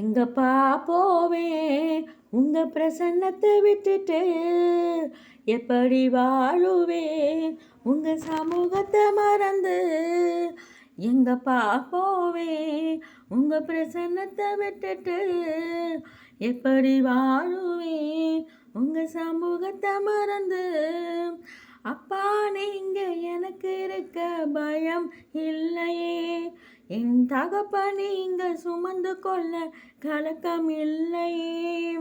எங்கப்பா போவேன்? உங்க பிரசன்னத்தை விட்டுட்டு எப்படி வாழுவேன்? உங்க சமூகத்தை மறந்து எங்கப்பா போவேன்? உங்க பிரசன்னத்தை விட்டுட்டு எப்படி வாழுவேன்? உங்க சமூகத்தை மறந்து அப்பா நீங்க எனக்கு இருக்க பயம் இல்லையே. என் தகப்ப நீங்கள் சுமந்து கொள்ள கலக்கம் இல்லையே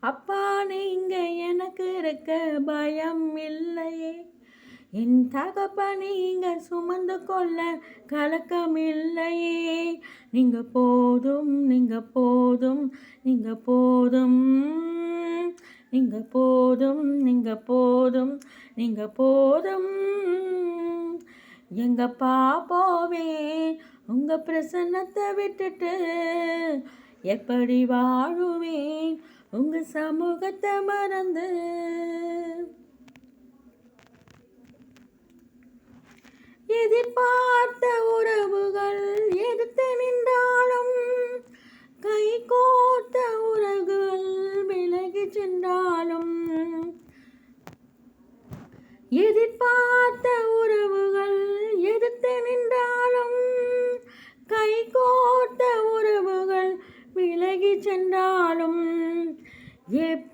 அப்பா நீங்க எனக்கு இருக்க பயம் இல்லையே என் தகப்ப நீங்கள் சுமந்து கொள்ள கலக்கம் இல்லையே நீங்க போதும் நீங்க போதும் நீங்க போதும். நீங்க போதும் நீங்க போதும் நீங்க போதும். எங்கப்பா போவேன்? உங்கள் பிரசன்னத்தை விட்டுட்டு எப்படி வாழுவேன்? உங்கள் சமூகத்தை மறந்து. எதிர்பார்த்த உறவுகள்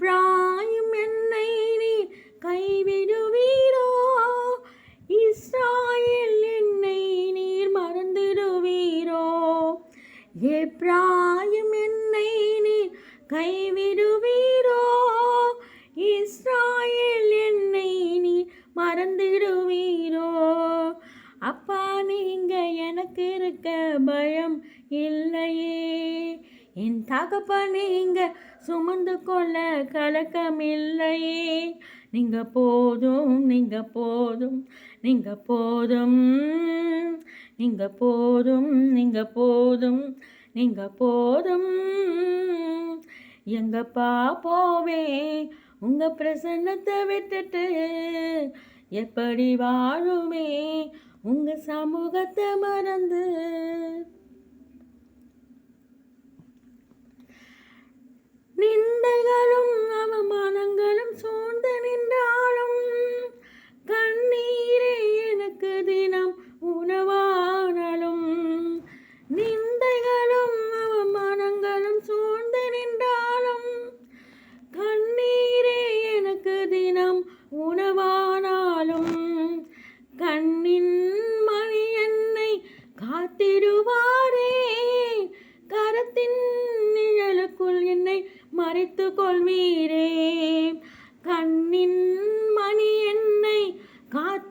எப்ராயும் என்னை நீ கைவிடுவீரோ? இஸ்ராயில் என்னை நீர் மறந்துடுவீரோ? எப்ராயும் என்னை நீர் கைவிடுவீரோ? இஸ்ராயில் என்னை நீ மறந்துடுவீரோ? அப்பா நீங்க எனக்கு இருக்க பயம் இல்லையே. என் தகப்ப நீங்க சுமந்து கொள்ள கலக்கம் இல்லையே நீங்க போதும் நீங்க போதும் நீங்க போதும் நீங்க போதும் நீங்க போதும் நீங்க போதும். எங்கப்பா போவேன் உங்க பிரசன்னத்தை விட்டுட்டு எப்படி வாழுமே உங்க சமூகத்தை மறந்து. நிந்தைகளும் அவமானங்களும் சூழ்ந்து நின்றாலும்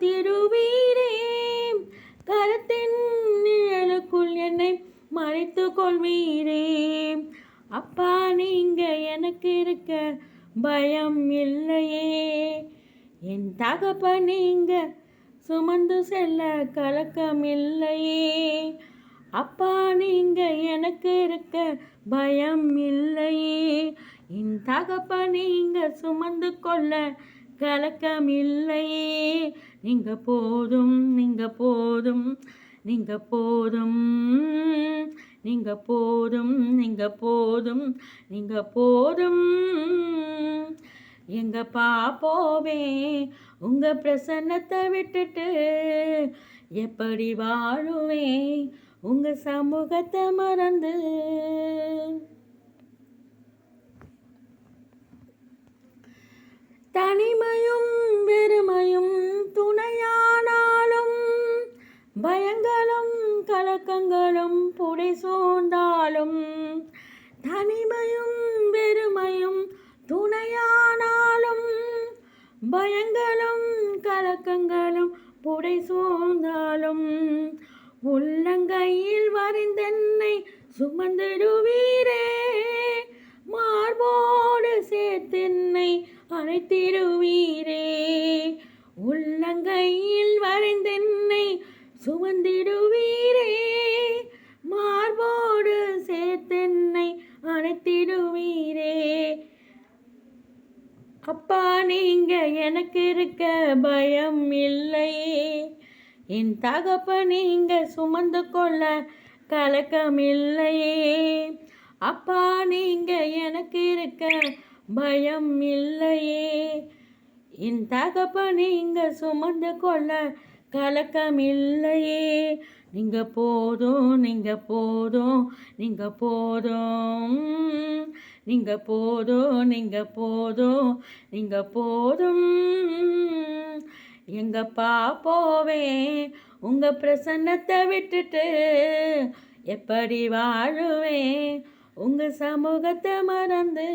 திருவீரே கரத்தின் நிழலுக்குள் என்னை மறைத்து கொள்வீரே அப்பா நீங்க எனக்கு இருக்க பயம் இல்லையே. என் தகப்ப நீங்க சுமந்து செல்ல கலக்கம் இல்லையே. அப்பா நீங்க எனக்கு இருக்க பயம் இல்லையே. என் தகப்ப நீங்க சுமந்து கொள்ள கலக்கம் நீங்க போதும் நீங்க போதும் நீங்க போதும் நீங்க போதும் நீங்க போதும் நீங்க போதும். எங்க பாப்போவே உங்க பிரசன்னத்தை விட்டுட்டு எப்படி வாழுவேன் உங்க சமூகத்தை மறந்து தனிமையும் வெறுமையும் துணையானாலும் பயங்களும் கலக்கங்களும் புடை சூழ்ந்தாலும் தனிமையும் பெருமையும் துணையானாலும் பயங்களும் கலக்கங்களும் புடை சூழ்ந்தாலும் உள்ளங்கையில் வரைந்தென்னை சுமந்திடுவீரே. மார்போடு சேர்த்தென்னை அனைத்திரு அப்பா நீங்க எனக்கு இருக்க பயம் இல்லை. என் தகப்ப நீங்க சுமந்து கொள்ள கலக்கம் இல்லையே அப்பா நீங்க எனக்கு இருக்க பயம் இல்லையே என் தகப்ப நீங்க சுமந்து கொள்ள கலக்கம் இல்லையே நீங்க போதும் நீங்க போதும் நீங்க போதும். நீங்க போதும் நீங்க போதும் நீங்க போதும். எங்கப்பா போவேன் உங்க பிரசன்னத்தை விட்டுட்டு எப்படி வாழுவேன் உங்க சமூகத்தை மறந்து.